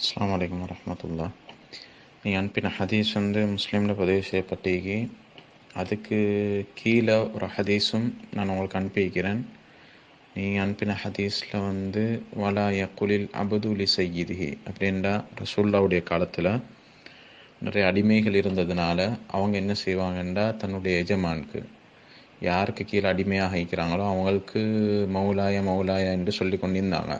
அஸ்லாம் வலைக்கம் வரமத்துல்லா நீ அனுப்பின ஹதீஸ் வந்து முஸ்லீமில் பதிவு செய்யப்பட்டிருக்கு. அதுக்கு கீழே ஒரு ஹதீஸும் நான் உங்களுக்கு அனுப்பி வைக்கிறேன். நீங்கள் அனுப்பின ஹதீஸில் வந்து வலா யக்குலில் அபதுலி சையிதிஹி அப்படின்றா ரசூல்லாவுடைய காலத்தில். நிறைய அடிமைகள் இருந்ததுனால அவங்க என்ன செய்வாங்கன்னா தன்னுடைய எஜமானுக்கு. யாருக்கு கீழே அடிமையாக வைக்கிறாங்களோ அவங்களுக்கு மௌலாய மௌலாயா என்று சொல்லி கொண்டிருந்தாங்க.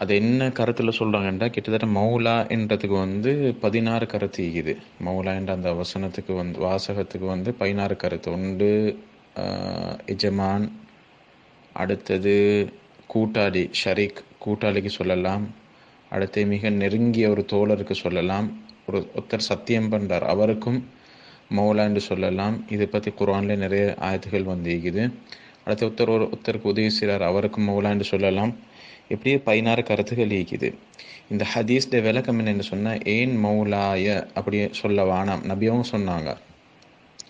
அது என்ன கருத்தில் சொல்கிறாங்கன்னா கிட்டத்தட்ட மௌலா என்றதுக்கு வந்து பதினாறு கருத்து இருக்குது. மௌலா என்ற அந்த வசனத்துக்கு வந்து வாசகத்துக்கு வந்து பதினாறு கருத்து ஒன்று எஜமான் அடுத்தது கூட்டாளி ஷரீக் கூட்டாளிக்கு சொல்லலாம். அடுத்து மிக நெருங்கிய ஒரு தோழருக்கு சொல்லலாம். ஒரு ஒருத்தர் சத்தியம் பண்ணுறார் அவருக்கும் மௌலா என்று சொல்லலாம். இதை பற்றி குரான்லேயே நிறைய ஆயத்துகள் வந்து இருக்குது அடுத்து ஒருத்தர் ஒரு ஒருத்தருக்கு உதவி செய்கிறார் அவருக்கும் மௌலா என்று சொல்லலாம். இப்படியே பதினாறு கருத்துகள் இருக்குது இந்த ஹதீஸ்ட விளக்கம் என்னென்னு சொன்னால் ஏன் மௌலாய அப்படி சொல்ல வேணாம் நபியவங்க சொன்னாங்க.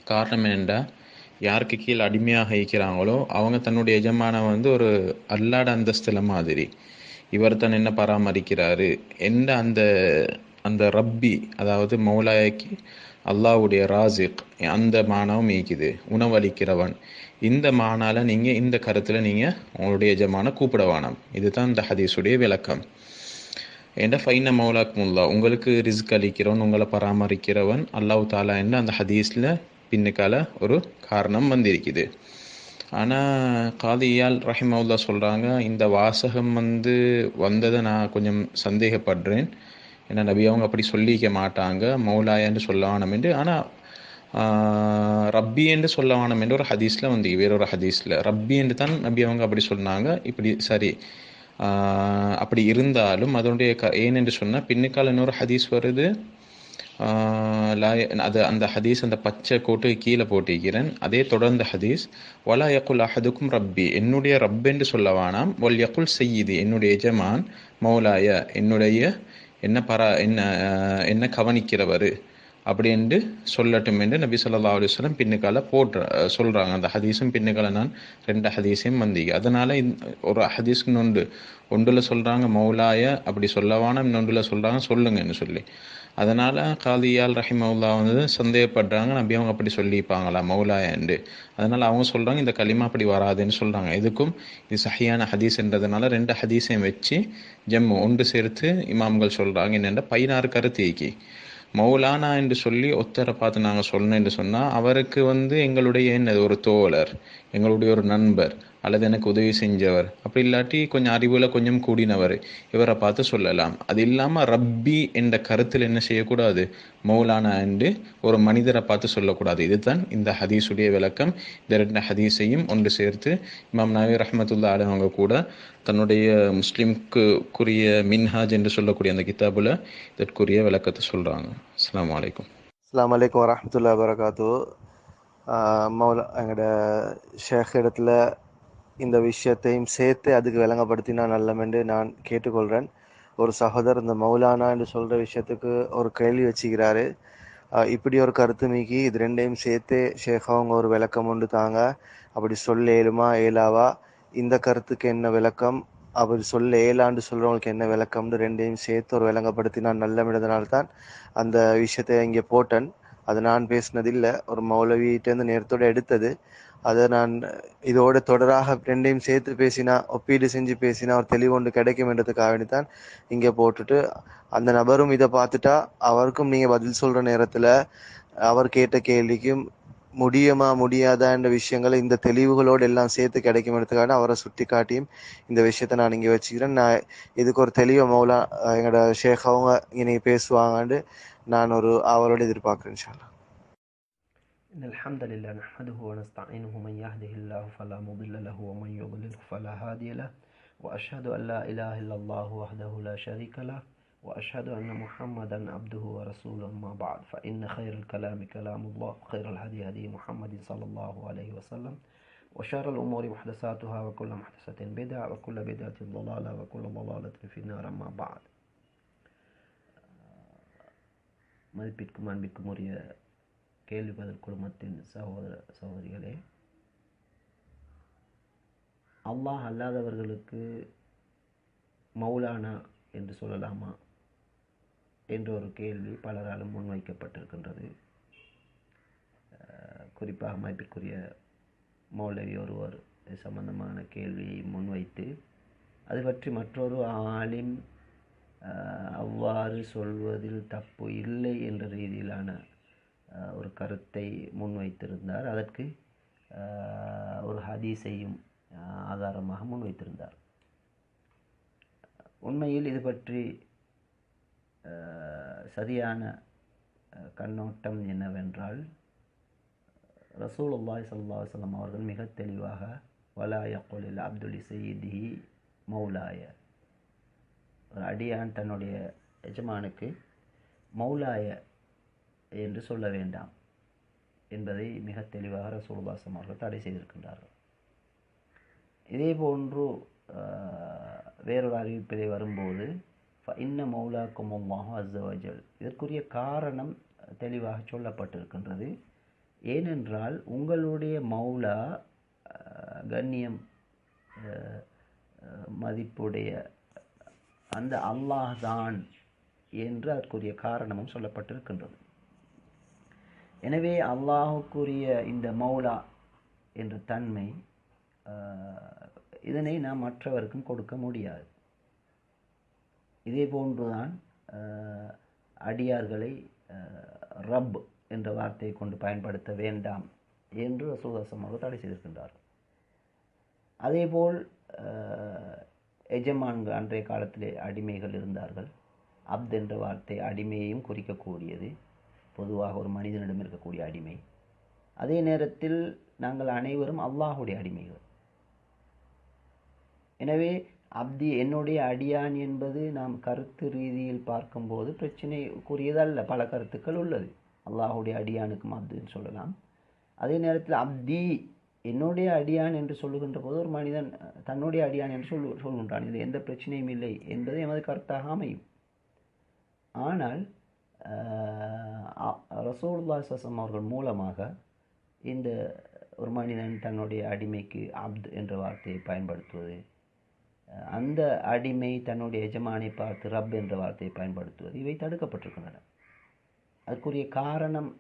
காரணம் என்னென்னா யாருக்கு கீழே அடிமையாக இருக்கிறாங்களோ அவங்க தன்னுடைய எஜமான வந்து ஒரு அல்லாட அந்தஸ்தில் மாதிரி. இவர் தான் என்ன பராமரிக்கிறாரு? எந்த அந்த அந்த ரப்பி அதாவது மௌலாயக்கு அல்லாவுடைய ராசிக் அந்த மானவும் ஈக்குது உணவளிக்கிறவன். இந்த மானால நீங்கள் இந்த கருத்தில் நீங்கள் உங்களுடைய எஜமான கூப்பிட வேணாம். இதுதான் இந்த ஹதீஸுடைய விளக்கம். ஏண்டா ஃபைன மௌலாக் முல்லா உங்களுக்கு ரிஸ்க் அளிக்கிறவன் உங்களை பராமரிக்கிறவன் அல்லாஹ் தாலா என்று அந்த ஹதீஸில் பின்னுக்கால ஒரு காரணம் வந்திருக்குது. ஆனால் காதியால் ரஹிமவுல்லா சொல்கிறாங்க இந்த வாசகம் வந்து வந்ததை நான் கொஞ்சம் சந்தேகப்படுறேன். ஏன்னா நபி அவங்க அப்படி சொல்லிக்க மாட்டாங்க மௌலாயான்னு சொல்லவானம் என்று. ஆனால் ரப்பி என்று சொல்லவானம் என்று ஒரு ஹதீஸில் வந்து வேறொரு ஹதீஸில். ரப்பி என்று தான் நபி அவங்க அப்படி சொன்னாங்க. இப்படி சரி. அப்படி இருந்தாலும் அதனுடைய க ஏனென்று சொன்னால் பின்னுக்கால் இன்னொரு ஹதீஸ் வருது. அது அந்த ஹதீஸ் அந்த பச்சை கோட்டு கீழே போட்டிருக்கிறேன். அதே தொடர்ந்த ஹதீஸ் வலா யக்குல் அஹதுக்கும் ரப்பி. என்னுடைய ரப் என்று சொல்ல வேணாம். ஒல் யக்குல் செய்யுது என்னுடைய எஜமான் மௌலாய என்னுடைய என்ன பரா என்ன என்ன கவனிக்கிறவர். அப்படின்ட்டு சொல்லட்டும் என்று நபி சொல்லா அலுவலம் பின்னுக்கால போட்டு சொல்கிறாங்க அந்த ஹதீஸும் பின்னுக்கால நான் ரெண்டு ஹதீஸையும் வந்தீங்க அதனால் ஒரு ஹதீஸ்க்கு ஒன்று ஒன்றில் சொல்கிறாங்க மௌலாய அப்படி சொல்லவான இன்னொன்றில் சொல்கிறாங்க சொல்லுங்கன்னு சொல்லி. அதனால் காதியால் ரஹிமவுல்லா வந்து சந்தேகப்படுறாங்க நபி அவங்க அப்படி சொல்லிப்பாங்களா மௌலாயண்டு அதனால் அவங்க சொல்கிறாங்க இந்த களிமா அப்படி வராதுன்னு சொல்கிறாங்க இதுக்கும் இது சஹியான ஹதீஸ்ன்றதுனால ரெண்டு ஹதீஸையும் வச்சு ஜம்மு ஒன்று சேர்த்து இமாம்கள் சொல்கிறாங்க என்னென்ற பதினாறு கருத்து மௌலானா என்று சொல்லி ஒத்தரை பார்த்து நாங்கள் சொல்லணும் என்று சொன்னால் அவருக்கு வந்து எங்களுடைய என்னது ஒரு தோழர் எங்களுடைய ஒரு நண்பர் அல்லது எனக்கு உதவி செஞ்சவர். அப்படி இல்லாட்டி கொஞ்சம் அறிவில் கொஞ்சம் கூடினவர். இவரை பார்த்து சொல்லலாம். அது இல்லாமல் ரப்பி என்ற கருத்தில் என்ன செய்யக்கூடாது? மௌலானா என்று ஒரு மனிதரை பார்த்து சொல்லக்கூடாது. இதுதான் இந்த ஹதீஸுடைய விளக்கம். இந்த ரெண்டு ஹதீஸையும் ஒன்று சேர்த்து இமாம் நவி ரஹமத்துல்லா ஆடவங்க கூட தன்னுடைய முஸ்லீம்க்குரிய மின்ஹாஜ் என்று சொல்லக்கூடிய அந்த கிதாபில் இதற்குரிய விளக்கத்தை சொல்கிறாங்க அஸ்லாம் வலைக்கம் அஸ்லாம் வலைக்கம் வரமத்துல்லா வரகாத்து மௌலா எங்களோட ஷேக் இடத்துல இந்த விஷயத்தையும் சேர்த்து அதுக்கு விளங்கப்படுத்தினா நல்லமென்று நான் கேட்டுக்கொள்கிறேன் ஒரு சகோதரர் இந்த மௌலானா என்று சொல்கிற விஷயத்துக்கு ஒரு கேள்வி வச்சுக்கிறாரு. இப்படி ஒரு கருத்து மீக்கி இது ரெண்டையும் சேர்த்து ஷேக் அவங்க ஒரு விளக்கம் உண்டு தாங்க. அப்படி சொல்ல ஏழுமா? ஏலாவா இந்த கருத்துக்கு என்ன விளக்கம்? அப்படி சொல்ல ஏழாண்டு சொல்கிறவங்களுக்கு என்ன விளக்கம்னு ரெண்டையும் சேர்த்து ஒரு விளங்கப்படுத்தினா நல்லமிடத்தினால்தான் அந்த விஷயத்தை இங்கே போட்டேன். அது நான் பேசினதில்லை. ஒரு மௌலவியிட்டேருந்து நேரத்தோடு எடுத்தது. அதை நான் இதோட தொடராக ரெண்டையும் சேர்த்து பேசினா ஒப்பீடு செஞ்சு பேசினா ஒரு தெளிவு ஒன்று கிடைக்கும் என்றதுக்காக வேண்டித்தான் இங்கே போட்டுட்டு அந்த நபரும் இதை பார்த்துட்டா அவருக்கும் நீங்கள் பதில் சொல்கிற நேரத்தில் அவர் கேட்ட கேள்விக்கும் முடியுமா முடியாதா என்ற விஷயங்களை இந்த தெளிவுகளோடு எல்லாம் சேர்த்து கிடைக்கும் அவரை சுட்டி காட்டியும் இந்த விஷயத்த நான் இங்கே வச்சுக்கிறேன். நான் இதுக்கு ஒரு தெளிவை மௌலா எங்களோட ஷேக் அவங்க இனி பேசுவாங்கன்னு நான் ஒரு அவரோட எதிர்பார்க்குறேன் இன்ஷால்லா إن الحمد لله نحمده ونستعينه من يهده الله فلا مضل له ومن يضلل فلا هادي له وأشهد أن لا إله إلا الله وحده لا شريك له وأشهد أن محمدا عبده ورسوله ما بعد فإن خير الكلام كلام الله خير الهدي هدي محمد صلى الله عليه وسلم وشر الأمور محدثاتها وكل محدثة بدعة وكل بدعة ضلالة وكل ضلالة في النار ما بعد. ما بدكم عن கேள்வி பதில் குடும்பத்தின் சகோதர சகோதரிகளே அல்லாஹ் அல்லாதவர்களுக்கு மௌலானா என்று சொல்லலாமா என்ற ஒரு கேள்வி பலராலும் முன்வைக்கப்பட்டிருக்கின்றது. குறிப்பாக அமைப்பிற்குரிய மௌலவி ஒருவர் சம்பந்தமான கேள்வியை முன்வைத்து அது பற்றி மற்றொரு ஆலிம் அவ்வாறு சொல்வதில் தப்பு இல்லை என்ற ரீதியிலான ஒரு கருத்தை முன்வைத்திருந்தார். அதற்கு ஒரு ஹதீஸையும் ஆதாரமாக முன்வைத்திருந்தார். உண்மையில் இது பற்றி சரியான கண்ணோட்டம் என்னவென்றால் ரசூல் ஸல்லல்லாஹு அலைஹி வஸல்லம் அவர்கள் மிக தெளிவாக வலாய கொலில் அப்துல் சையீதி மௌலாய. ஒரு அடியான் தன்னுடைய எஜமானுக்கு மௌலாய என்று சொல்ல வேண்டாம் என்பதை மிக தெளிவாக ரசூலுல்லாஹி அவர்கள் தடை செய்திருக்கின்றார்கள். இதே போன்று வேறொரு அறிவிப்பிலே வரும்போது இன்ன மௌலாக்கும் அல்லாஹு அஸ்ஸவஜல் இதற்குரிய காரணம் தெளிவாக சொல்லப்பட்டிருக்கின்றது. ஏனென்றால் உங்களுடைய மௌலா கண்ணியம் மதிப்புடைய அந்த அல்லாஹ் தான் என்று அதற்குரிய காரணமும் சொல்லப்பட்டிருக்கின்றது. எனவே அல்லாஹுக்குரிய இந்த மௌலா என்ற தன்மை இதனை நாம் மற்றவருக்கும் கொடுக்க முடியாது. இதே போன்றுதான் அடியார்களை ரப் என்ற வார்த்தையை கொண்டு பயன்படுத்த வேண்டாம் என்று ரசூதாசம் அவர்கள் தடை செய்திருக்கின்றார்கள். அதேபோல் எஜமான்கள் அன்றைய காலத்திலே அடிமைகள் இருந்தார்கள். அப்த் என்ற வார்த்தை அடிமையையும் குறிக்கக்கூடியது. பொதுவாக ஒரு மனிதனிடம் இருக்கக்கூடிய அடிமை. அதே நேரத்தில் நாங்கள் அனைவரும் அல்லாஹுடைய அடிமைகள். எனவே அப்தி என்னுடைய அடியான் என்பது நாம் கருத்து ரீதியில் பார்க்கும்போது பிரச்சனைக்குரியதல்ல. பல கருத்துக்கள் உள்ளது. அல்லாஹுடைய அடியானுக்கும் அப்துன்னு சொல்லலாம். அதே நேரத்தில் அப்தி என்னுடைய அடியான் என்று சொல்லுகின்ற போது ஒரு மனிதன் தன்னுடைய அடியான் என்று சொல்லு சொல்கின்றான். இதில் எந்த பிரச்சனையும் இல்லை என்பது எமது கருத்தாக அமையும். ஆனால் ரசூல்லா சசம் அவர்கள் மூலமாக இந்த ஒரு மனிதன் தன்னுடைய அடிமைக்கு அப்த் என்ற வார்த்தையை பயன்படுத்துவது அந்த அடிமை தன்னுடைய எஜமானை பார்த்து ரப் என்ற வார்த்தையை பயன்படுத்துவது இவை தடுக்கப்பட்டிருக்கின்றன. அதற்குரிய காரணம்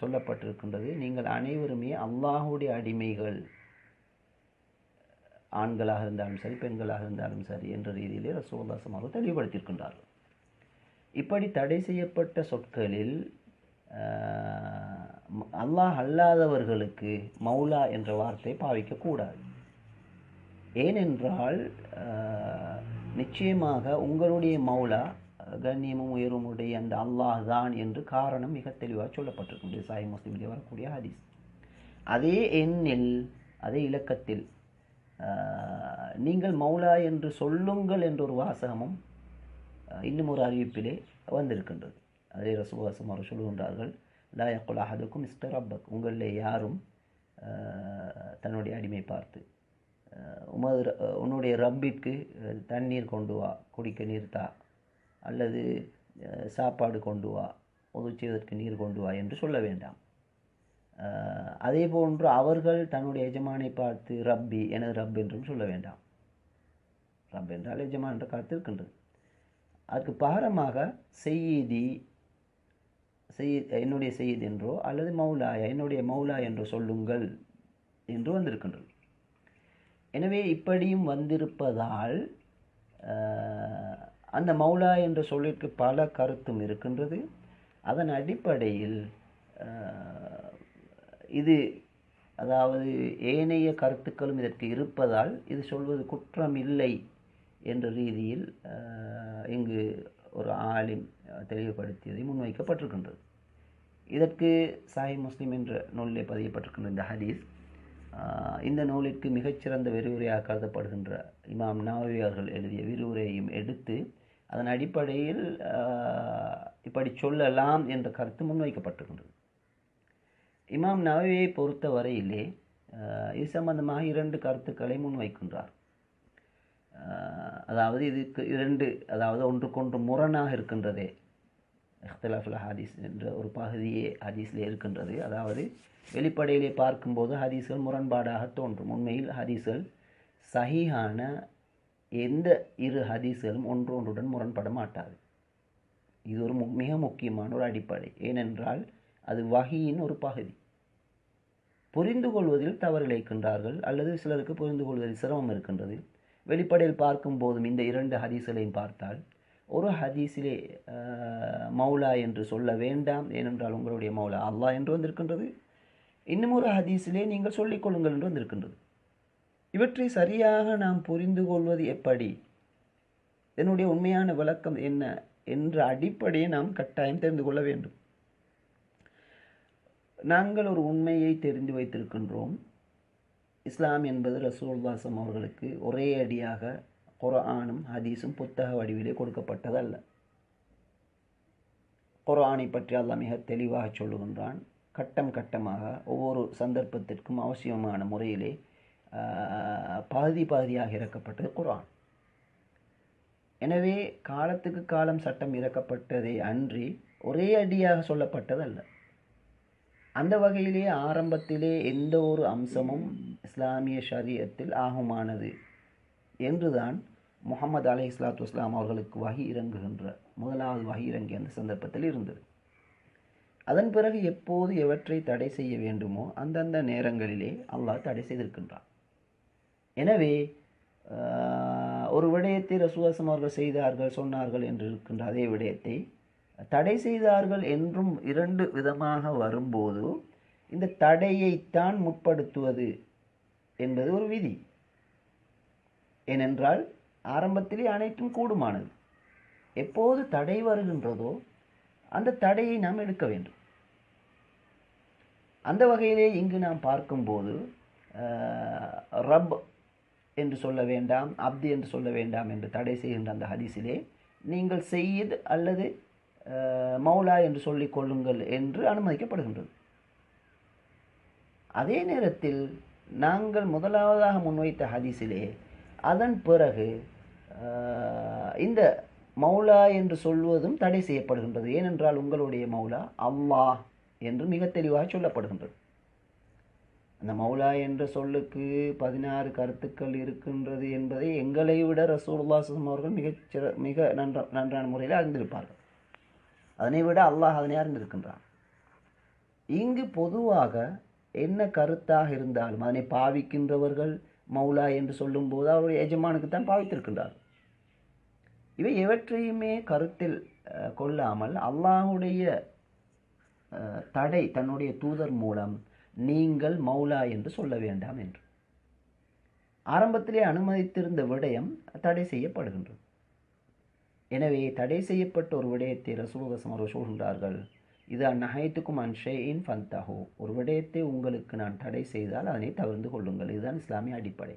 சொல்லப்பட்டிருக்கின்றது. நீங்கள் அனைவருமே அல்லாஹுடைய அடிமைகள் ஆண்களாக இருந்தாலும் சரி பெண்களாக இருந்தாலும் சரி என்ற ரீதியிலே ரசோல்லாசம் அவர்கள் தெளிவுபடுத்தியிருக்கின்றார்கள். இப்படி தடை செய்யப்பட்ட சொற்களில் அல்லாஹ் அல்லாதவர்களுக்கு மௌலா என்ற வார்த்தை பாவிக்கக்கூடாது. ஏனென்றால் நிச்சயமாக உங்களுடைய மௌலா கண்ணியமும் உயர்வுமுடைய அந்த அல்லாஹ் தான் என்று காரணம் மிக தெளிவாக சொல்லப்பட்டிருக்கின்றது. சாய் முஸ்லீமிலே வரக்கூடிய ஹதீஸ். அதே எண்ணில் அதே இலக்கத்தில் நீங்கள் மௌலா என்று சொல்லுங்கள் என்ற ஒரு வாசகமும் இன்னும் ஒரு அறிவிப்பிலே வந்திருக்கின்றது. அதே ரசூவாசம் அவர் சொல்லுகின்றார்கள் லா யக்குல் அஹதுக்கும் மிஸ்டர் ரப்பக். உங்களில் யாரும் தன்னுடைய அடிமை பார்த்து உமது ர- உன்னுடைய ரப்பிற்கு தண்ணீர் கொண்டு வா குடிக்க நீர் தா அல்லது சாப்பாடு கொண்டு வா உதவி செய்வதற்கு நீர் கொண்டு வா என்று சொல்ல வேண்டாம். அதே போன்று அவர்கள் தன்னுடைய எஜமானை பார்த்து ரப்பி எனது ரப் என்றும் சொல்ல வேண்டாம். ரப் என்றால் எஜமான் என்ற காத்திருக்கின்றது அதற்கு அதுக்கு பகரமாக செய்தி செய் என்னுடைய செய்தி என்றோ அல்லது மௌலா என்னுடைய மௌலா என்று சொல்லுங்கள் என்று வந்திருக்கின்றது. எனவே இப்படியும் வந்திருப்பதால் அந்த மௌலா என்ற சொல்லிற்கு பல கருத்தும் இருக்கின்றது. அதன் அடிப்படையில் இது அதாவது ஏனைய கருத்துக்களும் இதற்கு இருப்பதால் இது சொல்வது குற்றம் இல்லை என்ற ரீதியில் இங்கு ஒரு ஆலிம் தெளிவுபடுத்தியதை முன்வைக்கப்பட்டிருக்கின்றது. இதற்கு சாய் முஸ்லீம் என்ற நூலிலே பதியப்பட்டிருக்கின்ற இந்த ஹதீஸ் இந்த நூலிற்கு மிகச்சிறந்த விரிவுரையாக கருதப்படுகின்ற இமாம் நாவவி அவர்கள் எழுதிய விரிவுரையையும் எடுத்து அதன் அடிப்படையில் இப்படி சொல்லலாம் என்ற கருத்து முன்வைக்கப்பட்டிருக்கின்றது. இமாம் நவவியை பொறுத்த வரையிலே இது சம்பந்தமாக இரண்டு கருத்துக்களை முன்வைக்கின்றார். அதாவது இதுக்கு இரண்டு அதாவது ஒன்றுக்கொன்று முரணாக இருக்கின்றதே. இஹ்தலாஃபுல் ஹாதீஸ் என்ற ஒரு பகுதியே ஹதீஸில் இருக்கின்றது. அதாவது வெளிப்படையிலே பார்க்கும்போது ஹதீஸ்கள் முரண்பாடாக தோன்றும். உண்மையில் ஹதீஸ்கள் சஹீஹான எந்த இரு ஹதீஸ்களும் ஒன்றொன்றுடன் முரண்பட மாட்டாது. இது ஒரு மிக முக்கியமான ஒரு அடிப்படை. ஏனென்றால் அது வகையின் ஒரு பகுதி. புரிந்து கொள்வதில் தவறு இழைக்கின்றார்கள் அல்லது சிலருக்கு புரிந்து கொள்வதில் சிரமம் இருக்கின்றது. வெளிப்படையில் பார்க்கும் போதும் இந்த இரண்டு ஹதீஸ்களையும் பார்த்தால் ஒரு ஹதீஸிலே மௌலா என்று சொல்ல வேண்டாம் ஏனென்றால் உங்களுடைய மௌலா அல்லாஹ் என்று வந்திருக்கின்றது. இன்னும் ஒரு ஹதீஸிலே நீங்கள் சொல்லிக் கொள்ளுங்கள் என்று வந்திருக்கின்றது. இவற்றை சரியாக நாம் புரிந்து கொள்வது எப்படி? இதனுடைய உண்மையான விளக்கம் என்ன என்ற அடிப்படையை நாம் கட்டாயம் தெரிந்து கொள்ள வேண்டும். நாங்கள் ஒரு உண்மையை தெரிந்து வைத்திருக்கின்றோம். இஸ்லாம் என்பது ரசூல்வாசம் அவர்களுக்கு ஒரே அடியாக குரானும் ஹதீஸும் புத்தக வடிவிலே கொடுக்கப்பட்டதல்ல. குரானை பற்றி அல்லாஹ் மிக தெளிவாக சொல்லுகின்றான். கட்டம் கட்டமாக ஒவ்வொரு சந்தர்ப்பத்திற்கும் அவசியமான முறையிலே பாதி பாதியாக இறக்கப்பட்டது குரான் எனவே காலத்துக்கு காலம் சட்டம் இறக்கப்பட்டதே அன்றி ஒரே அடியாக சொல்லப்பட்டதல்ல. அந்த வகையிலே ஆரம்பத்திலே எந்த ஒரு அம்சமும் இஸ்லாமிய ஷரியத்தில் ஆகுமானது என்றுதான் முகமது அலை இஸ்லாத்து வஸ்லாம் அவர்களுக்கு வகி இறங்குகின்ற முதலாவது வகி இறங்கிய அந்த சந்தர்ப்பத்தில் இருந்தது. அதன் பிறகு எப்போது எவற்றை தடை செய்ய வேண்டுமோ அந்தந்த நேரங்களிலே அல்லாஹ் தடை செய்திருக்கின்றான். எனவே ஒரு விடயத்தை ரசுவாசம் அவர்கள் செய்தார்கள் சொன்னார்கள் என்று இருக்கின்ற அதே விடயத்தை தடை செய்தார்கள் என்றும் இரண்டு விதமாக வரும்போது இந்த தடையைத்தான் முற்படுத்துவது என்பது ஒரு விதி. ஏனென்றால் ஆரம்பத்திலே அனைத்தும் கூடுமானது. எப்போது தடை வருகின்றதோ அந்த தடையை நாம் எடுக்க வேண்டும். அந்த வகையிலே இங்கு நாம் பார்க்கும்போது ரப் என்று சொல்ல வேண்டாம் அப்தி என்று சொல்ல வேண்டாம் என்று தடை செய்கின்ற அந்த ஹதீஸிலே நீங்கள் செய்து அல்லது மௌலா என்று சொல்லிக் கொள்ளுங்கள் என்று அனுமதிக்கப்படுகின்றது. அதே நேரத்தில் நாங்கள் முதலாவதாக முன்வைத்த ஹதீஸிலே அதன் பிறகு இந்த மௌலா என்று சொல்வதும் தடை செய்யப்படுகின்றது. ஏனென்றால் உங்களுடைய மௌலா அல்லாஹ் என்று மிக தெளிவாக சொல்லப்படுகின்றது. அந்த மௌலா என்ற சொல்லுக்கு பதினாறு கருத்துக்கள் இருக்கின்றது என்பதை எங்களை விட ரசூலுல்லாஹ் ஸல்லல்லாஹு அவர்கள் மிகச் சிற மிக நன்ற நன்றான முறையில் அறிந்திருப்பார்கள். அதனை விட அல்லாஹ் அதனை அறிந்திருக்கின்றான் இங்கு பொதுவாக என்ன கருத்தாக இருந்தாலும் அதனை பாவிக்கின்றவர்கள் மௌலா என்று சொல்லும்போது அவருடைய எஜமானுக்குத்தான் பாவித்திருக்கின்றார். இவை எவற்றையுமே கருத்தில் அஹ், கொள்ளாமல் அல்லாஹுடைய அஹ், தடை தன்னுடைய தூதர் மூலம் நீங்கள் மௌலா என்று சொல்ல வேண்டாம் என்று. ஆரம்பத்திலே அனுமதித்திருந்த விடயம் தடை செய்யப்படுகின்றது. எனவே தடை செய்யப்பட்ட ஒரு விடயத்தை ரசூலுல்லாஹி அவர்கள் சொல்கின்றார்கள். இது அந்நகைத்துக்கும் அன்ஷேயின் ஃபந்தாகோ ஒரு விடயத்தை உங்களுக்கு நான் தடை செய்தால் அதனை தவிர்த்து கொள்ளுங்கள். இதுதான் இஸ்லாமிய அடிப்படை.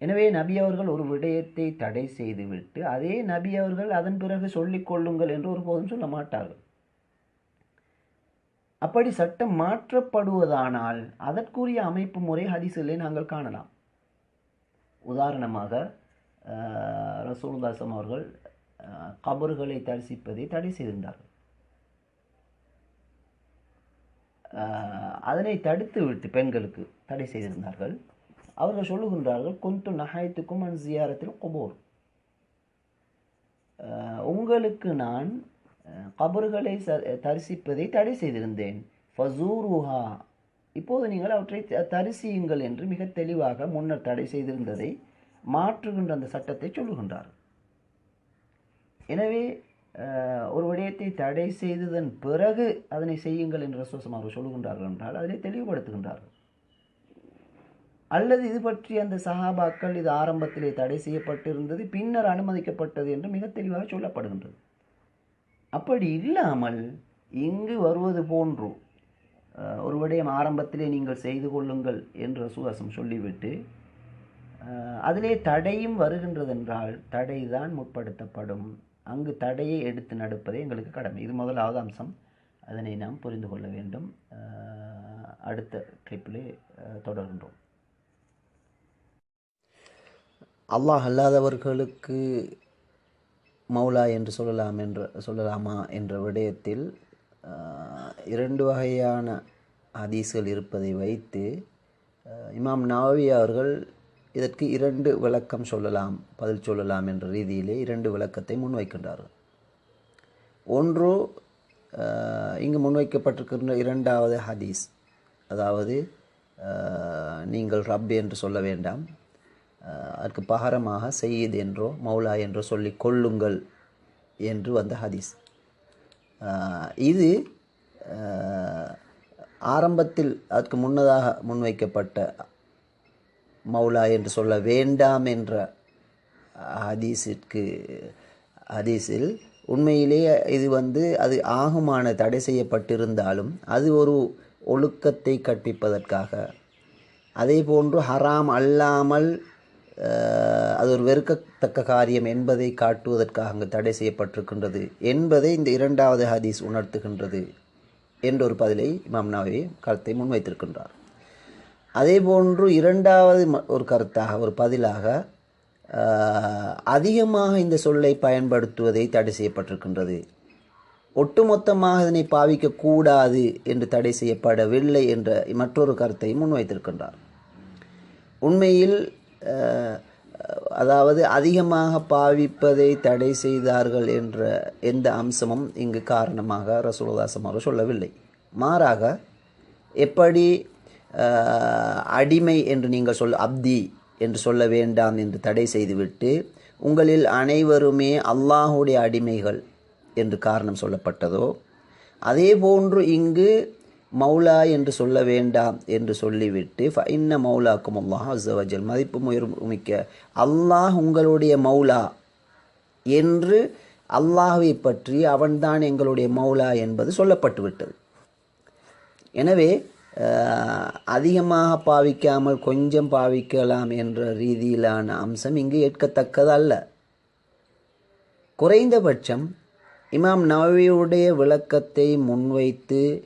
எனவே நபி அவர்கள் ஒரு விடயத்தை தடை செய்துவிட்டு அதே நபி அவர்கள் அதன் பிறகு சொல்லிக் கொள்ளுங்கள் என்று ஒருபோதும் சொல்ல மாட்டார்கள். அப்படி சட்டம் மாற்றப்படுவதானால் அதற்குரிய அமைப்பு முறை ஹதிசிலே நாங்கள் காணலாம். உதாரணமாக அஹ், அவர்கள் கபர்களை தரிசிப்பதை தடை செய்திருந்தார்கள். அதனை தடுத்து விட்டு பெண்களுக்கு தடை செய்திருந்தார்கள். அவர்கள் சொல்லுகின்றார்கள் கொந்து நகாயத்துக்கும் அன் ஜியாரத்தில் குபோர். உங்களுக்கு நான் கபர்களை ச- தரிசிப்பதை தடை செய்திருந்தேன். ஃபசூருஹா. இப்போது நீங்கள் அவற்றை த- தரிசியுங்கள் என்று மிக தெளிவாக முன்னர் தடை செய்திருந்ததை மாற்றுகின்ற அந்த சட்டத்தை சொல்லுகின்றார். எனவே ஒரு விடயத்தை தடை செய்ததன் பிறகு அதனை செய்யுங்கள் என்று ரசோசம் அவர்கள் சொல்லுகின்றார்கள் என்றால் அதனை தெளிவுபடுத்துகின்றார்கள். அல்லது இது பற்றி அந்த சஹாபாக்கள் இது ஆரம்பத்திலே தடை செய்யப்பட்டிருந்தது பின்னர் அனுமதிக்கப்பட்டது என்று மிக தெளிவாக சொல்லப்படுகின்றது. அப்படி இல்லாமல் இங்கு வருவது போன்று ஒரு விடயம் ஆரம்பத்திலே நீங்கள் செய்து கொள்ளுங்கள் என்று சுவாசம் சொல்லிவிட்டு அதிலே தடையும் வருகின்றதென்றால் தடை தான் முற்படுத்தப்படும். அங்கு தடையை எடுத்து நடப்பதே எங்களுக்கு கடமை. இது முதலாவது அம்சம் அதனை நாம் புரிந்து கொள்ள வேண்டும். அடுத்த கிளிப்பிலே தொடர்கின்றோம். அல்லாஹ் அல்லாதவர்களுக்கு மௌலா என்று சொல்லலாம் என்ற சொல்லலாமா என்ற விடயத்தில் இரண்டு வகையான ஹதீஸ்கள் இருப்பதை வைத்து இமாம் நாவி அவர்கள் இதற்கு இரண்டு விளக்கம் சொல்லலாம் பதில் சொல்லலாம் என்ற ரீதியிலே இரண்டு விளக்கத்தை முன்வைக்கின்றார்கள். ஒன்று இங்கு முன்வைக்கப்பட்டிருக்கின்ற இரண்டாவது ஹதீஸ் அதாவது நீங்கள் ரப் என்று சொல்ல வேண்டாம் அதற்கு பகரமாக செய்யீது என்றோ மௌலா என்றோ சொல்லிக் கொள்ளுங்கள் என்று வந்த ஹதீஸ். இது ஆரம்பத்தில் அதற்கு முன்னதாக முன்வைக்கப்பட்ட மௌலா என்று சொல்ல வேண்டாம் என்ற ஹதீஸிற்கு ஹதீஸில் உண்மையிலேயே இது வந்து அது ஆகுமான தடை செய்யப்பட்டிருந்தாலும் அது ஒரு ஒழுக்கத்தை கற்பிப்பதற்காக. அதே போன்று ஹராம் அல்லாமல் அது ஒரு வெறுக்கத்தக்க காரியம் என்பதை காட்டுவதற்காக அங்கு தடை செய்யப்பட்டிருக்கின்றது என்பதை இந்த இரண்டாவது ஹதீஸ் உணர்த்துகின்றது என்றொரு பதிலை இமாம் நாவி கருத்தை முன்வைத்திருக்கின்றார். அதே போன்று இரண்டாவது ம- ஒரு கருத்தாக ஒரு பதிலாக அதிகமாக இந்த சொல்லை பயன்படுத்துவதை தடை செய்யப்பட்டிருக்கின்றது. ஒட்டுமொத்தமாக இதனை பாவிக்கக்கூடாது என்று தடை செய்யப்படவில்லை என்ற மற்றொரு கருத்தை முன்வைத்திருக்கின்றார். உண்மையில் அதாவது அதிகமாக பாவிப்பதை தடை செய்தார்கள் என்ற எந்த அம்சமும் இங்கு காரணமாக ரசூலதாசம் அவர் சொல்லவில்லை. மாறாக எப்படி அடிமை என்று நீங்கள் சொல் அப்தி என்று சொல்ல வேண்டாம் என்று தடை செய்துவிட்டு உங்களில் அனைவருமே அல்லாஹுடைய அடிமைகள் என்று காரணம் சொல்லப்பட்டதோ அதே போன்று இங்கு மௌலா என்று சொல்ல வேண்டாம் என்று சொல்லிவிட்டு இன்ன மௌலாக்கும் அல்லாஹ் அசவஜல் மதிப்பு மிக்க அல்லாஹ் உங்களுடைய மௌலா என்று அல்லாஹ்வை பற்றி அவன்தான் எங்களுடைய மௌலா என்பது சொல்லப்பட்டு விட்டது எனவே அதிகமாக பாவிக்காமல் கொஞ்சம் பாவிக்கலாம் என்ற ரீதியிலான அம்சம் இங்கு ஏற்கத்தக்கதல்ல. குறைந்தபட்சம் இமாம் நவவியுடைய விளக்கத்தை முன்வைத்து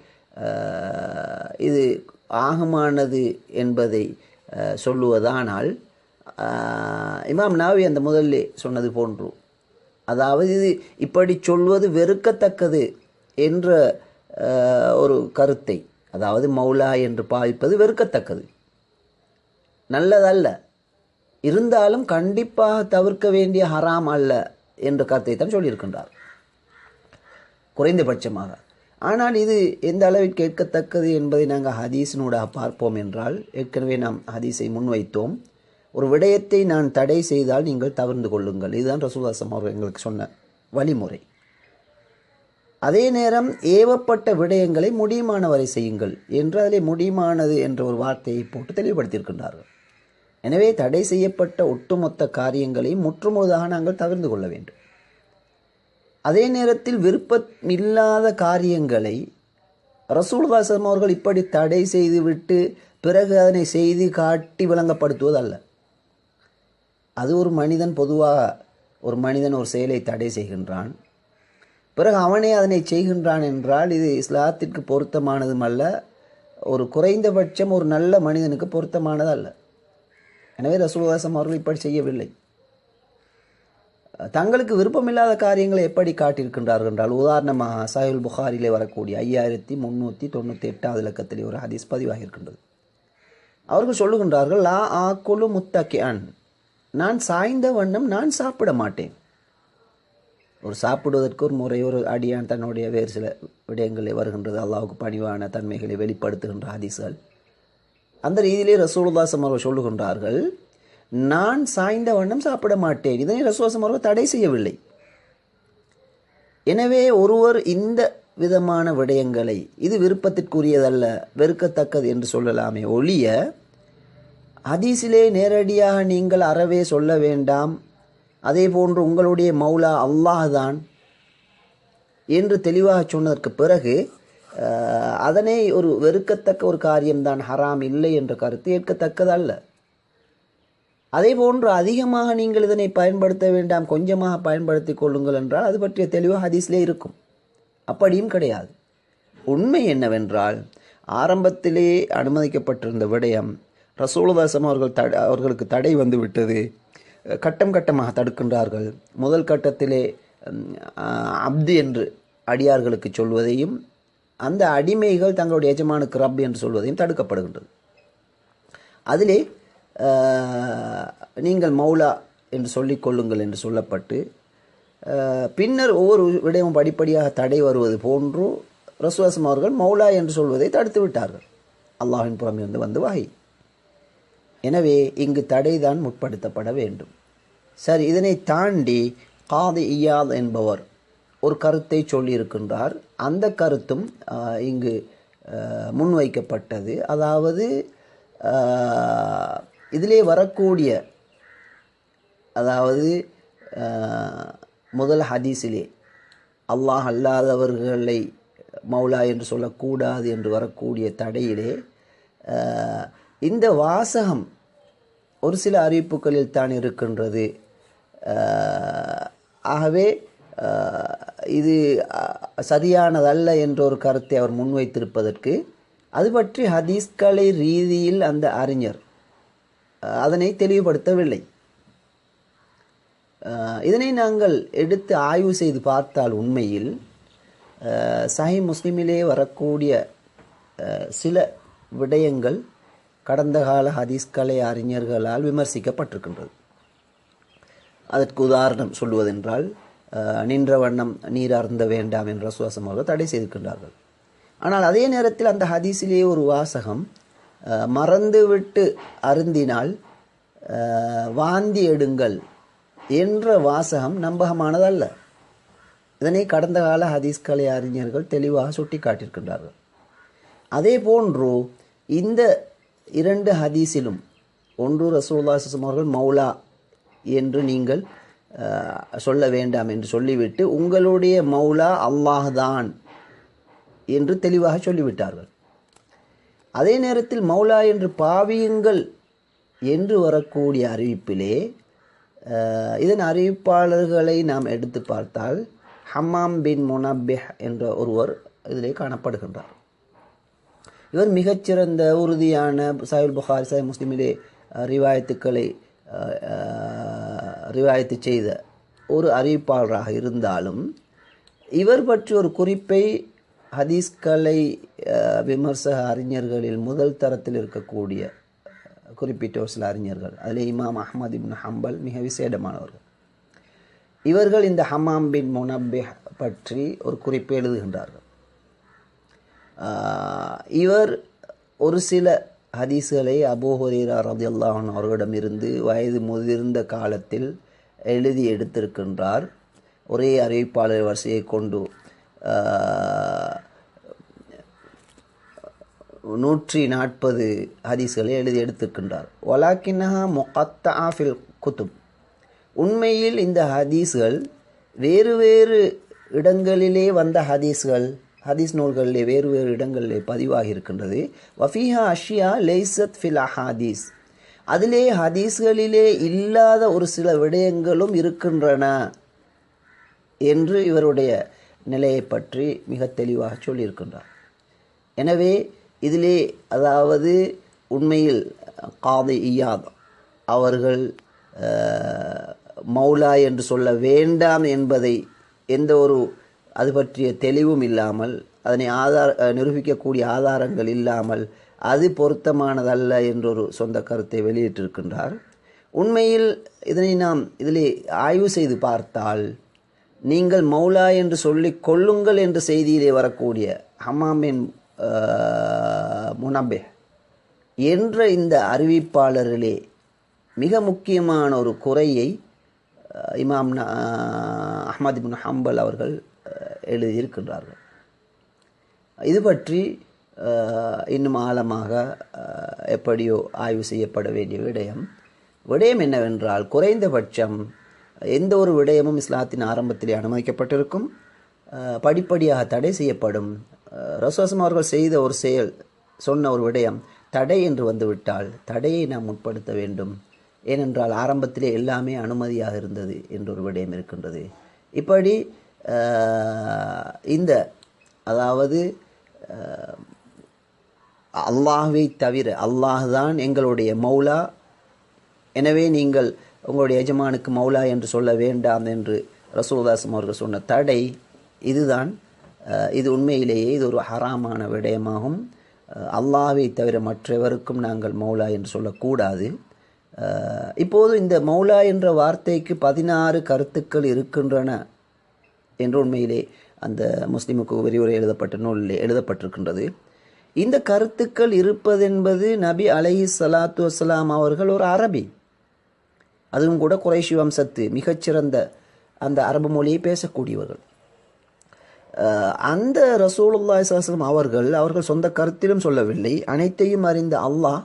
இது ஆகமானது என்பதை சொல்லுவதானால் இமாம் நவவி அந்த முதல்லே சொன்னது போன்று அதாவது இது இப்படி சொல்வது வெறுக்கத்தக்கது என்ற ஒரு கருத்தை அதாவது மௌலா என்று பாவிப்பது வெறுக்கத்தக்கது. நல்லதல்ல. இருந்தாலும் கண்டிப்பாக தவிர்க்க வேண்டிய ஹராம் அல்ல என்ற கருத்தை தான் சொல்லியிருக்கின்றார். குறைந்தபட்சமாக. ஆனால் இது எந்த அளவில் கேட்கத்தக்கது என்பதை நாங்கள் ஹதீஸினூடாக பார்ப்போம் என்றால் ஏற்கனவே நாம் ஹதீஸை முன்வைத்தோம். ஒரு விடயத்தை நான் தடை செய்தால் நீங்கள் தவிர்ந்து கொள்ளுங்கள். இதுதான் ரசூலாசம் அவர்கள் எங்களுக்கு சொன்ன வழிமுறை. அதே நேரம் ஏவப்பட்ட விடயங்களை முடியுமானவரை செய்யுங்கள் என்று அதிலே முடியுமானது என்ற ஒரு வார்த்தையை போட்டு தெளிவுபடுத்தியிருக்கின்றார்கள். எனவே தடை செய்யப்பட்ட ஒட்டுமொத்த காரியங்களை முற்றுமுழுதாக நாங்கள் தவிர்ந்து கொள்ள வேண்டும். அதே நேரத்தில் விருப்பமில்லாத காரியங்களை ரசூல்வாசம் அவர்கள் இப்படி தடை செய்துவிட்டு பிறகு அதனை செய்து காட்டி விளங்கப்படுத்துவதல்ல அது ஒரு மனிதன் பொதுவாக ஒரு மனிதன் ஒரு செயலை தடை செய்கின்றான். பிறகு அவனே அதனை செய்கின்றான் என்றால் இது இஸ்லாத்திற்கு பொருத்தமானதும் அல்ல. ஒரு குறைந்தபட்சம் ஒரு நல்ல மனிதனுக்கு பொருத்தமானது அல்ல எனவே ரசூல்வாசம் அவர்கள் இப்படி செய்யவில்லை. தங்களுக்கு விருப்பமில்லாத காரியங்களை எப்படி காட்டியிருக்கின்றார்கள் என்றால் உதாரணமாக சாயுல் புகாரிலே வரக்கூடிய ஐயாயிரத்தி முந்நூற்றி தொண்ணூற்றி எட்டாவது இலக்கத்திலே ஒரு ஹதீஸ் பதிவாகியிருக்கின்றது. அவர்கள் சொல்லுகின்றார்கள் லா ஆக்குலு முத்தக்கியான் நான் சாய்ந்த வண்ணம் நான் சாப்பிட மாட்டேன். ஒரு சாப்பிடுவதற்கு ஒரு முறை ஒரு அடியான் தன்னுடைய வேறு சில விடயங்களே வருகின்றது. அல்லாவுக்கு பணிவான தன்மைகளை வெளிப்படுத்துகின்ற ஹதீஸ்கள் அந்த ரீதியிலே ரசூலுல்லாசம் அவர்கள் சொல்லுகின்றார்கள் நான் சாய்ந்த வண்ணம் சாப்பிட மாட்டேன். இதனை ரசூலாசம் அவர்கள் தடை செய்யவில்லை. எனவே ஒருவர் இந்த விதமான விடயங்களை இது விருப்பத்திற்குரியதல்ல வெறுக்கத்தக்கது என்று சொல்லலாமே ஒழிய ஹதீஸிலே நேரடியாக நீங்கள் அறவே சொல்ல வேண்டாம். அதே போன்று உங்களுடைய மௌலா அல்லாஹ் தான் என்று தெளிவாக சொன்னதற்கு பிறகு அதனை ஒரு வெறுக்கத்தக்க ஒரு காரியம்தான் ஹராம் இல்லை என்ற கருத்து ஏற்கத்தக்கதல்ல. அதே போன்று அதிகமாக நீங்கள் இதனை பயன்படுத்த வேண்டாம் கொஞ்சமாக பயன்படுத்தி கொள்ளுங்கள் என்றால் அது பற்றிய தெளிவாக ஹதீஸ்லே இருக்கும். அப்படியும் கிடையாது. உண்மை என்னவென்றால் ஆரம்பத்திலே அனுமதிக்கப்பட்டிருந்த விடயம் ரசூலுதாசம் அவர்கள் தடை அவர்களுக்கு தடை வந்துவிட்டது. கட்டம் கட்டமாக தடுக்கின்றார்கள். முதல் கட்டத்திலே அப்து என்று அடியார்களுக்கு சொல்வதையும் அந்த அடிமைகள் தங்களுடைய எஜமானுக்கு ரப் என்று சொல்வதையும் தடுக்கப்படுகின்றது. அதிலே நீங்கள் மௌலா என்று சொல்லிக் கொள்ளுங்கள் என்று சொல்லப்பட்டு பின்னர் ஒவ்வொரு விடயமும் படிப்படியாக தடை வருவது போன்று ரசுவாசம் அவர்கள் மௌலா என்று சொல்வதை தடுத்து விட்டார்கள். அல்லாஹின் புறமிருந்து வந்து வகை. எனவே இங்கு தடைதான் முற்படுத்தப்பட வேண்டும். சரி இதனை தாண்டி காதி இயாத் என்பவர் ஒரு கருத்தை சொல்லியிருக்கின்றார். அந்த கருத்தும் இங்கு முன்வைக்கப்பட்டது. அதாவது இதிலே வரக்கூடிய அதாவது முதல் ஹதீஸிலே அல்லாஹ் அல்லாதவர்களை மௌலா என்று சொல்லக்கூடாது என்று வரக்கூடிய தடையிலே இந்த வாசகம் ஒரு சில அறிவிப்புகளில் தான் இருக்கின்றது. ஆகவே இது சரியானதல்ல என்ற ஒரு கருத்தை அவர் முன்வைத்திருப்பதற்கு அது பற்றி ஹதீஸ்கலை ரீதியில் அந்த அறிஞர் அதனை தெளிவுபடுத்தவில்லை. இதனை நாங்கள் எடுத்து ஆய்வு செய்து பார்த்தால் உண்மையில் சஹி முஸ்லிமிலே வரக்கூடிய சில விடயங்கள் கடந்த கால ஹதீஸ்கலை அறிஞர்களால் விமர்சிக்கப்பட்டிருக்கின்றது. அதற்கு உதாரணம் சொல்லுவதென்றால் நின்ற வண்ணம் நீர் அருந்த வேண்டாம் என்ற சுவாசம் அவர்கள் தடை செய்திருக்கின்றார்கள். ஆனால் அதே நேரத்தில் அந்த ஹதீஸிலே ஒரு வாசகம் மறந்துவிட்டு அருந்தினால் வாந்தி எடுங்கள் என்ற வாசகம் நம்பகமானதல்ல. இதனை கடந்த கால ஹதீஸ் கலை அறிஞர்கள் தெளிவாக சுட்டி காட்டியிருக்கின்றார்கள் அதே போன்று இந்த இரண்டு ஹதீஸிலும் ஒன்று ரசூல்லா சஸ்ஸம் அவர்கள் மௌலா என்று நீங்கள் சொல்ல வேண்டாம் என்று சொல்லிவிட்டு உங்களுடைய மௌலா அல்லாஹ்தான் என்று தெளிவாக சொல்லிவிட்டார்கள். அதே நேரத்தில் மௌலா என்று பாவியுங்கள் என்று வரக்கூடிய அறிவிப்பிலே இதன் அறிவிப்பாளர்களை நாம் எடுத்து பார்த்தால் ஹம்மாம் பின் முனப்பிஹ் என்ற ஒருவர் இதிலே காணப்படுகின்றார். இவர் மிகச்சிறந்த உறுதியான சாயுல் புகார் சாய் முஸ்லீமிலே ரிவாயத்துக்களை ரிவாயத்து செய்த ஒரு அறிவிப்பாளராக இருந்தாலும் இவர் பற்றி ஒரு குறிப்பை ஹதீஸ்கலை விமர்சக அறிஞர்களில் முதல் தரத்தில் இருக்கக்கூடிய குறிப்பிட்ட ஒரு சில அறிஞர்கள் அதில் இமாம் அஹமது இப்னு ஹம்பல் மிக விசேடமானவர்கள். இவர்கள் இந்த ஹமாம் பின் முனப்பிஹ் பற்றி ஒரு குறிப்பை எழுதுகின்றார்கள். இவர் ஒரு சில ஹதீஸ்களை அபோ ஹுரைரா ரலியல்லாஹு அன்ஹு அவர்களிடமிருந்து வயது முதிர்ந்த காலத்தில் எழுதி எடுத்திருக்கின்றார். ஒரே அறிவிப்பாளர் வரிசையை கொண்டு நூற்றி நாற்பது ஹதீஸ்களை எழுதி எடுத்திருக்கின்றார். வலாக்கின்னஹா முகத்தா ஃபில் குத்துப் உண்மையில் இந்த ஹதீஸ்கள் வேறு வேறு இடங்களிலே வந்த ஹதீஸ்கள் ஹதீஸ் நூல்களிலே வேறு வேறு இடங்களிலே பதிவாகி இருக்கின்றது வஃபீஹா அஷியா லைசத் ஃபில் அஹாதீஸ். அதிலே ஹதீஸ்களிலே இல்லாத ஒரு சில விடயங்களும் இருக்கின்றன என்று இவருடைய நிலையை பற்றி மிக தெளிவாக சொல்லியிருக்கின்றார். எனவே இதிலே அதாவது உண்மையில் காதி இயாத் அவர்கள் மௌலா என்று சொல்ல வேண்டாம் என்பதை எந்த ஒரு அது பற்றிய தெளிவும் இல்லாமல் அதனை ஆதார நிரூபிக்கக்கூடிய ஆதாரங்கள் இல்லாமல் அது பொருத்தமானதல்ல என்றொரு சொந்த கருத்தை வெளியிட்டிருக்கின்றார். உண்மையில் இதனை நாம் இதிலே ஆய்வு செய்து பார்த்தால் நீங்கள் மௌலா என்று சொல்லி கொள்ளுங்கள் என்ற செய்தியிலே வரக்கூடிய ஹமாமின் முனபே என்ற இந்த அறிவிப்பாளரிலே மிக முக்கியமான ஒரு குறையை இமாம் ந- அஹ், ஹம்பல் அவர்கள் எழுதியிருக்கின்றார்கள். இது பற்றி இன்னும் ஆழமாக எப்படியோ ஆய்வு செய்யப்பட வேண்டிய விடயம். விடயம் என்னவென்றால் குறைந்தபட்சம் எந்த ஒரு விடயமும் இஸ்லாத்தின் ஆரம்பத்திலே அனுமதிக்கப்பட்டிருக்கும். படிப்படியாக தடை செய்யப்படும். ரசோசம் அவர்கள் செய்த ஒரு செயல் சொன்ன ஒரு விடயம் தடை என்று வந்துவிட்டால் தடையை நாம் உட்படுத்த வேண்டும். ஏனென்றால் ஆரம்பத்திலே எல்லாமே அனுமதியாக இருந்தது என்றொரு விடயம் இருக்கின்றது. இப்படி இந்த அதாவது அல்லாஹை தவிர அல்லாஹ் தான் எங்களுடைய மௌலா. எனவே நீங்கள் உங்களுடைய எஜமானுக்கு மௌலா என்று சொல்ல வேண்டாம் என்று ரசூல்தாசம் அவர்கள் சொன்ன தடை இதுதான் இது உண்மையிலேயே இது ஒரு ஹராமான விடயமாகும். அல்லாவை தவிர மற்றவருக்கும் நாங்கள் மௌலா என்று சொல்லக்கூடாது. இப்போது இந்த மௌலா என்ற வார்த்தைக்கு பதினாறு கருத்துக்கள் இருக்கின்றன. என்ற உண்மையிலே அந்த முஸ்லீமுக்கு விரிவுரை எழுதப்பட்ட நூலில் எழுதப்பட்டிருக்கின்றது. இந்த கருத்துக்கள் இருப்பதென்பது நபி அலை சலாத்து வஸலாம் அவர்கள் ஒரு அரபி. அதுவும் கூட குறைஷி வம்சத்து மிகச்சிறந்த அந்த அரபு மொழியை பேசக்கூடியவர்கள். அந்த ரசூலுல்லா ஸல்லல்லாஹு அவர்கள் அவர்கள் சொந்த கருத்திலும் சொல்லவில்லை. அனைத்தையும் அறிந்த அல்லாஹ்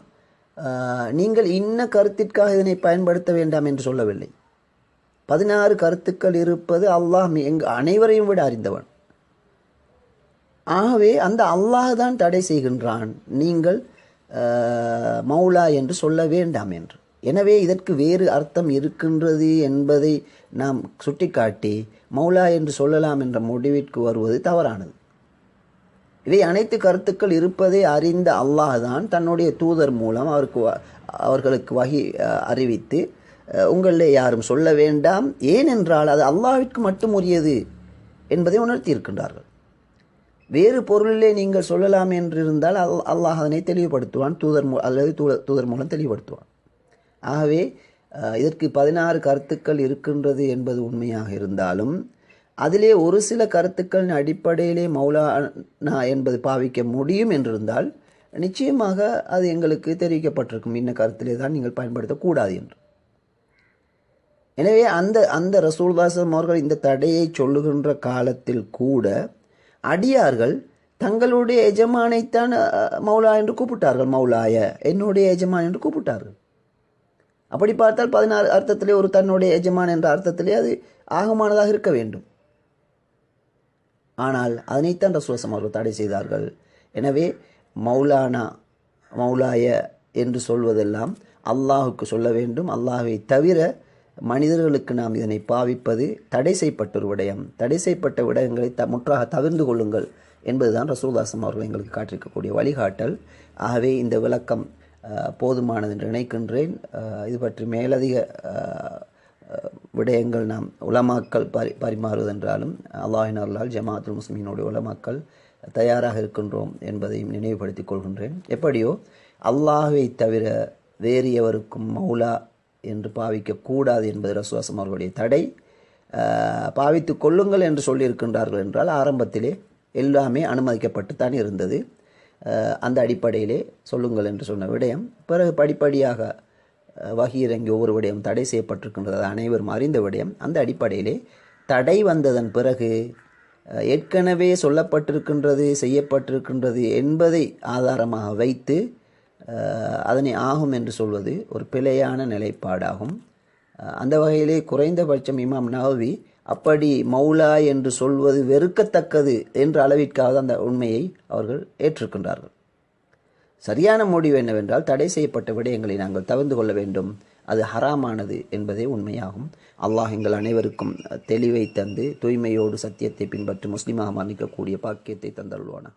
நீங்கள் இன்ன கருத்திற்காக இதனை பயன்படுத்த வேண்டாம் என்று சொல்லவில்லை. பதினாறு கருத்துக்கள் இருப்பது அல்லாஹ் மி- அனைவரையும் விட அறிந்தவன். ஆகவே அந்த அல்லாஹ் தான் தடை செய்கின்றான். நீங்கள் மௌலா என்று சொல்ல வேண்டாம் என்று. எனவே இதற்கு வேறு அர்த்தம் இருக்கின்றது என்பதை நாம் சுட்டிக்காட்டி மௌலா என்று சொல்லலாம் என்ற முடிவிற்கு வருவது தவறானது. இவை அனைத்து கருத்துக்கள் இருப்பதை அறிந்த அல்லாஹ் தான் தன்னுடைய தூதர் மூலம் அவருக்கு அவர்களுக்கு வகி அறிவித்து உங்களில் யாரும் சொல்ல வேண்டாம். ஏனென்றால் அது அல்லாவிற்கு மட்டும் உரியது என்பதை உணர்த்தியிருக்கின்றார்கள். வேறு பொருளிலே நீங்கள் சொல்லலாம் என்றிருந்தால் அல் அல்லாஹ் அதனை தெளிவுபடுத்துவான். தூதர் மூ அல்லது தூத தூதர் மூலம் தெளிவுபடுத்துவான். ஆகவே இதற்கு பதினாறு கருத்துக்கள் இருக்கின்றது என்பது உண்மையாக இருந்தாலும் அதிலே ஒரு சில கருத்துக்களின் அடிப்படையிலே மௌலானா என்பது பாவிக்க முடியும் என்றிருந்தால் நிச்சயமாக அது எங்களுக்கு தெரிவிக்கப்பட்டிருக்கும். இன்ன கருத்திலே தான் நீங்கள் பயன்படுத்தக்கூடாது என்று. எனவே அந்த அந்த ரசூல்தாசம் அவர்கள் இந்த தடையை சொல்லுகின்ற காலத்தில் கூட அடியார்கள் தங்களுடைய எஜமானைத்தான் மௌலா என்று கூப்பிட்டார்கள். மௌலாய என்னுடைய எஜமான் என்று கூப்பிட்டார்கள். அப்படி பார்த்தால் பதினாறு அர்த்தத்திலே ஒரு தன்னுடைய எஜமான் என்ற அர்த்தத்திலே அது ஆகமானதாக இருக்க வேண்டும். ஆனால் அதனைத்தான் ரசூசம் அவர்கள் தடை செய்தார்கள். எனவே மௌலானா மௌலாய என்று சொல்வதெல்லாம் அல்லாஹுக்கு சொல்ல வேண்டும். அல்லாஹை தவிர மனிதர்களுக்கு நாம் இதனை பாவிப்பது தடை செய்யப்பட்ட ஒரு விடயம். தடை செய்யப்பட்ட விடயங்களை த முற்றாக தவிர்ந்து கொள்ளுங்கள் என்பதுதான் ரசூல்தாசம் அவர்கள் எங்களுக்கு காட்டிருக்கக்கூடிய வழிகாட்டல். ஆகவே இந்த விளக்கம் போதுமானது என்று நினைக்கின்றேன். இது பற்றி மேலதிக விடயங்கள் நாம் உலமாக்கள் பரி பரிமாறுவதென்றாலும் அல்லாஹின் அருளால் ஜமாத்துல் முஸ்லிமினுடைய உலமாக்கள் தயாராக இருக்கின்றோம் என்பதையும் நினைவுபடுத்திக் கொள்கின்றேன். எப்படியோ அல்லாஹுவை தவிர வேறு எவருக்கும் மௌலா என்று பாவிக்கக்கூடாது என்பது ரசுவாசம் அவர்களுடைய தடை. பாவித்து கொள்ளுங்கள் என்று சொல்லியிருக்கின்றார்கள் என்றால் ஆரம்பத்திலே எல்லாமே அனுமதிக்கப்பட்டுத்தான் இருந்தது. அந்த அடிப்படையிலே சொல்லுங்கள் என்று சொன்ன விடயம். பிறகு படிப்படியாக வகியிறங்கி வகி ஒவ்வொரு விடயம் தடை செய்யப்பட்டிருக்கின்றது. அனைவரும் அறிந்த விடயம். அந்த அடிப்படையிலே தடை வந்ததன் பிறகு ஏற்கனவே சொல்லப்பட்டிருக்கின்றது செய்யப்பட்டிருக்கின்றது என்பதை ஆதாரமாக வைத்து அதனை ஆகும் என்று சொல்வது ஒரு பிழையான நிலைப்பாடாகும். அந்த வகையிலே குறைந்தபட்சம் இமாம் நவவி அப்படி மௌலா என்று சொல்வது வெறுக்கத்தக்கது என்ற அளவிற்காவது அந்த உண்மையை அவர்கள் ஏற்றுக்கொண்டார்கள் சரியான முடிவு என்னவென்றால் தடை செய்யப்பட்ட விடயங்களை நாங்கள் தவிர்த்து கொள்ள வேண்டும். அது ஹராமானது என்பதே உண்மையாகும். அல்லாஹ் எங்கள் அனைவருக்கும் தெளிவை தந்து தூய்மையோடு சத்தியத்தை பின்பற்றி முஸ்லீமாக மன்னிக்கக்கூடிய பாக்கியத்தை தந்தருள்வானாக.